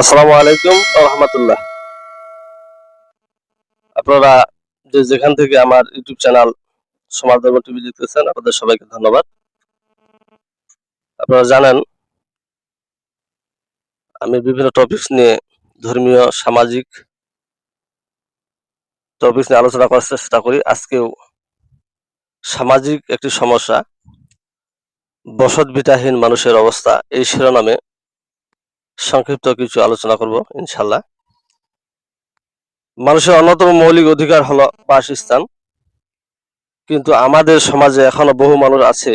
আসসালামু আলাইকুম রহমতুল্লাহ। আপনারা যে যেখান থেকে আমার ইউটিউব চ্যানেল সমাজ ধর্ম টিভি দেখতেছেন, আপনাদের সবাইকে ধন্যবাদ। আপনারা জানেন, আমি বিভিন্ন টপিকস নিয়ে ধর্মীয়, সামাজিক টপিকস নিয়ে আলোচনা করার চেষ্টা করি। আজকেও সামাজিক একটি সমস্যা বসত বিটাহীন মানুষের অবস্থা, এই শিরোনামে সংক্ষিপ্ত কিছু আলোচনা করব ইনশাল্লাহ মানুষের অন্যতম মৌলিক অধিকার হলো বাসস্থান। কিন্তু আমাদের সমাজে এখনও বহু মানুষ আছে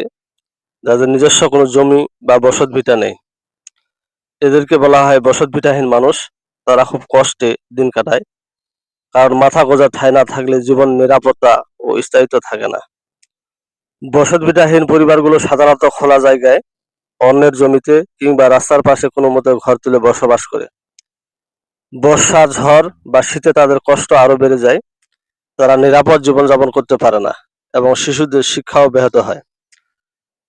যাদের নিজস্ব কোনো জমি বা বসত ভিটা নেই। এদেরকে বলা হয় বসত ভিটাহীন মানুষ। তারা খুব কষ্টে দিন কাটায়। কারণ মাথা গোজা ঠাই না থাকলে জীবন নিরাপত্তা ও স্থায়িত্ব থাকে না। বসত ভিটাহীন পরিবারগুলো সাধারণত খোলা জায়গায় অন্যের জমিতে কিংবা রাস্তার পাশে কোনো মতে ঘর তুলে বসবাস করে। বর্ষা ঝড় বা শীতে তাদের কষ্ট আরও বেড়ে যায়। তারা নিরাপদ জীবনযাপন করতে পারে না এবং শিশুদের শিক্ষাও ব্যাহত হয়।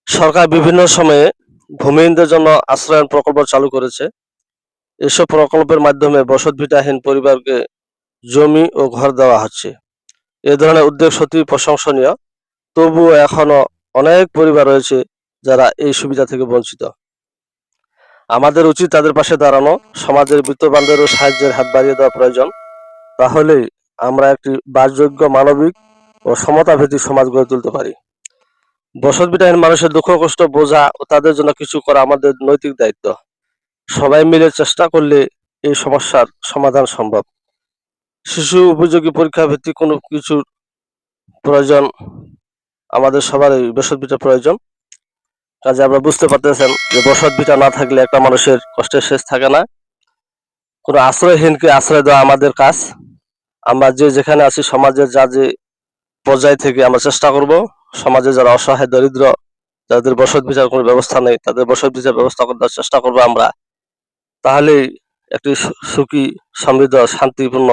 সরকার বিভিন্ন সময়ে ভূমিহীনদের জন্য আশ্রয়ন প্রকল্প চালু করেছে। এসব প্রকল্পের মাধ্যমে বসতভিটাহীন পরিবারকে জমি ও ঘর দেওয়া হচ্ছে। এ ধরনের উদ্যোগ সত্যি প্রশংসনীয়। তবুও এখনও অনেক পরিবার রয়েছে যারা এই সুবিধা থেকে বঞ্চিত। আমাদের উচিত তাদের পাশে দাঁড়ানো, সমাজের বিত্তবানদেরও সাহায্যের হাত বাড়িয়ে দেওয়া প্রয়োজন। তাহলেই আমরা একটি বাসযোগ্য, মানবিক ও সমতাভিত্তিক সমাজ গড়ে তুলতে পারি। বসত বিটাহীন মানুষের দুঃখ, কষ্ট, বোঝা ও তাদের জন্য কিছু করা আমাদের নৈতিক দায়িত্ব। সবাই মিলে চেষ্টা করলে এই সমস্যার সমাধান সম্ভব। শিশু উপযোগী পরীক্ষা ভিত্তিক কোনো কিছুর প্রয়োজন আমাদের সবারই, বসত বিটা প্রয়োজন। কাজে আমরা বুঝতে পারতেছেন যে বসত ভিটা না থাকলে একটা মানুষের কষ্টের শেষ থাকে না। কোনো আশ্রয়হীনকে আশ্রয় দেওয়া আমাদের কাজ। আমরা যে যেখানে আছি, সমাজের যা যে পর্যায় থেকে আমরা চেষ্টা করব, সমাজে যারা অসহায়, দরিদ্র, যাদের বসত ভিটার কোনো ব্যবস্থা নেই, তাদের বসত ভিটার ব্যবস্থা করার চেষ্টা করব আমরা। তাহলেই একটি সুখী, সমৃদ্ধ, শান্তিপূর্ণ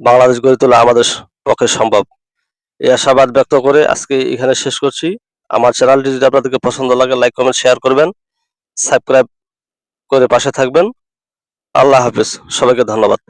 বাংলাদেশ গড়ে তোলা আমাদের পক্ষে সম্ভব। এই আশাবাদ ব্যক্ত করে আজকে এখানে শেষ করছি। আমার চ্যানেলটি যদি আপনাদেরকে পছন্দ লাগে লাইক কমেন্ট শেয়ার করবেন। সাবস্ক্রাইব করে পাশে থাকবেন। আল্লাহ হাফিজ। সবাইকে ধন্যবাদ।